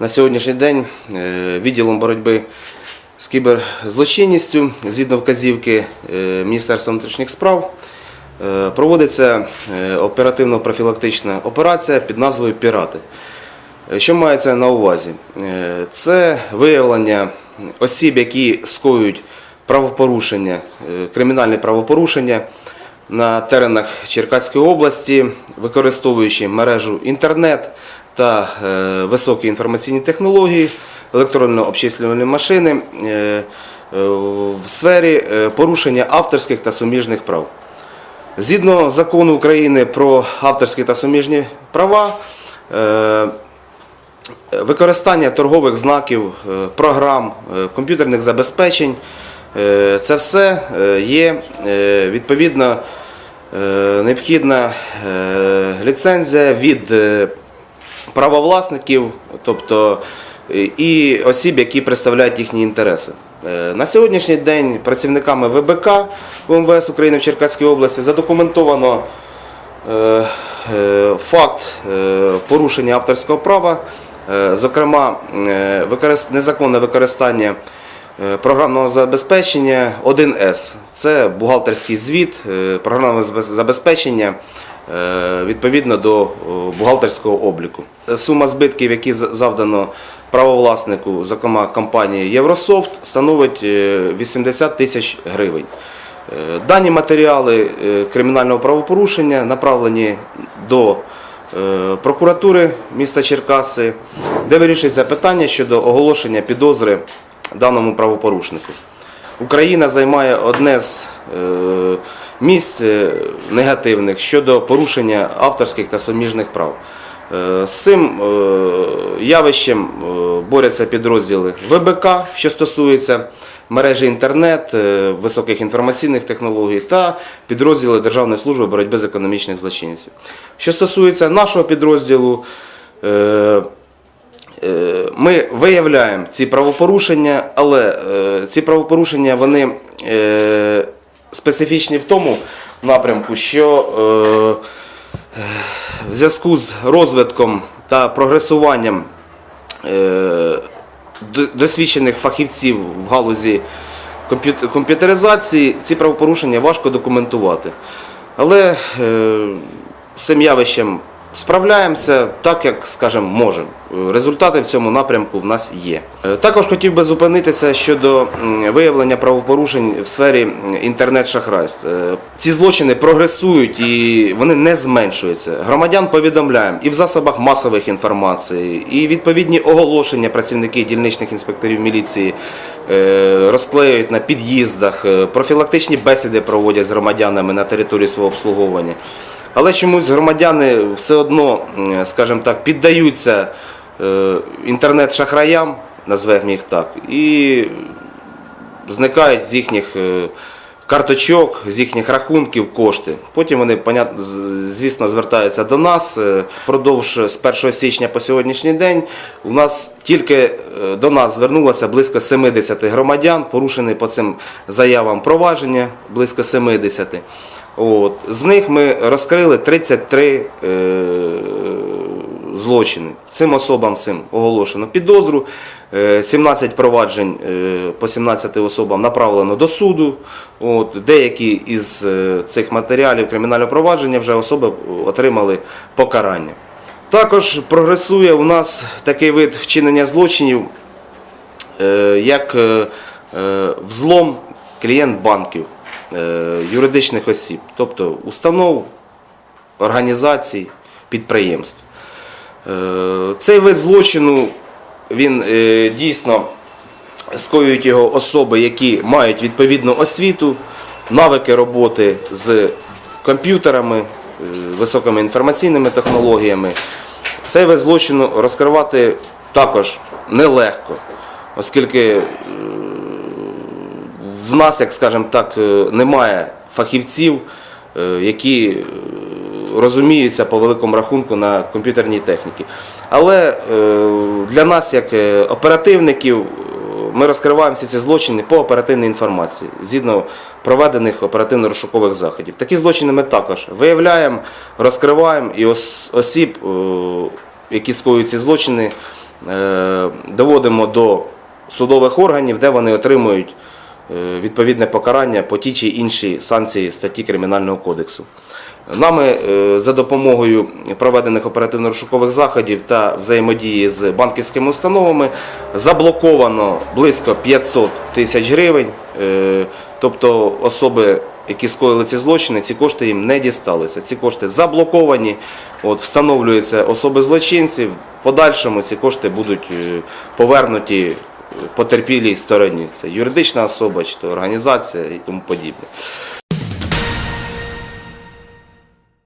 На сьогоднішній день е, відділом боротьби з кіберзлочинністю, згідно вказівки е, Міністерства внутрішніх справ, е, проводиться оперативно-профілактична операція під назвою Пірати. Що мається на увазі? Це виявлення осіб, які скоюють правопорушення, е, кримінальні правопорушення на теренах Черкаської області, використовуючи мережу інтернет та е, високі інформаційні технології, електронно-обчислювальні машини е, е, в сфері порушення авторських та суміжних прав. Згідно закону України про авторські та суміжні права, використання торгових знаків, програм, комп'ютерних забезпечень це все є відповідно необхідна ліцензія від правовласників, тобто і осіб, які представляють їхні інтереси. Е, На сьогоднішній день працівниками ВБК УМВС України в Черкаській області задокументовано е, е, факт порушення авторського права, зокрема незаконне використання програмного забезпечення 1С. Це бухгалтерський звіт, програмне забезпечення відповідно до бухгалтерського обліку. Сума збитків, які завдано правовласнику, зокрема компанії Єврософт, становить е, 80 тисяч гривень. Е, Дані матеріали е, кримінального правопорушення направлені до е, прокуратури міста Черкаси, де вирішується питання щодо оголошення підозри даному правопорушнику. Україна займає одне з е, місць е, негативних щодо порушення авторських та суміжних прав. Е, З цим е, явищем борються підрозділи ВБК, що стосується мережі інтернет, високих інформаційних технологій та підрозділи Державної служби боротьби з економічних злочинців. Що стосується нашого підрозділу, Ми виявляємо ці правопорушення, але ці правопорушення вони специфічні в тому напрямку, що е, в зв'язку з розвитком та прогресуванням е, досвідчених фахівців в галузі комп'ютеризації ці правопорушення важко документувати. Але е, цим явищем справляємося так, як, скажімо, можемо. Результати в цьому напрямку в нас є. Е, Також хотів би зупинитися щодо виявлення правопорушень в сфері інтернет-шахрайств. Е, Ці злочини прогресують і вони не зменшуються. Громадян повідомляємо і в засобах масових інформації, і відповідні оголошення працівники дільничних інспекторів міліції е, розклеюють на під'їздах, профілактичні бесіди проводять з громадянами на території свого обслуговування. Але чомусь громадяни все одно, скажімо так, піддаються е, інтернет-шахраям, назвемо їх так, і зникають з їхніх е, карточок, з їхніх рахунків кошти. Потім вони, звісно, звертаються до нас. Е, Продовж з 1 січня по сьогоднішній день у нас тільки до нас звернулося близько 70 громадян, порушені по цим заявам провадження, близько 70. От. З них ми розкрили 33 е, злочини. Цим особам всім оголошено підозру. Е, 17 проваджень е, по 17 особам направлено до суду. От, деякі із е, цих матеріалів кримінального провадження вже особи отримали покарання. Також прогресує у нас такий вид вчинення злочинів, е, як е, е, взлом клієнт банків, е, юридичних осіб, тобто установ, організацій, підприємств. Е, Цей вид злочину він е, дійсно скоюють його особи, які мають відповідну освіту, навики роботи з комп'ютерами, е, високими інформаційними технологіями. Цей вид злочину розкривати також нелегко, оскільки е, в нас, як скажемо так, е, немає фахівців, е, які е, розуміються по великому рахунку на комп'ютерній техніці. Але для нас, як оперативників, ми розкриваємо всі ці злочини по оперативній інформації, згідно проведених оперативно-розшукових заходів. Такі злочини ми також виявляємо, розкриваємо і ос- осіб, які скоюють ці злочини, доводимо до судових органів, де вони отримують відповідне покарання по ті чи інші санкції статті Кримінального кодексу. Нами е, за допомогою проведених оперативно-розшукових заходів та взаємодії з банківськими установами заблоковано близько 500 тисяч гривень. Е, Тобто особи, які скоїли ці злочини, ці кошти їм не дісталися. Ці кошти заблоковані, от, встановлюються особи злочинців. В подальшому ці кошти будуть е, повернуті потерпілій стороні. Це юридична особа чи то організація і тому подібне.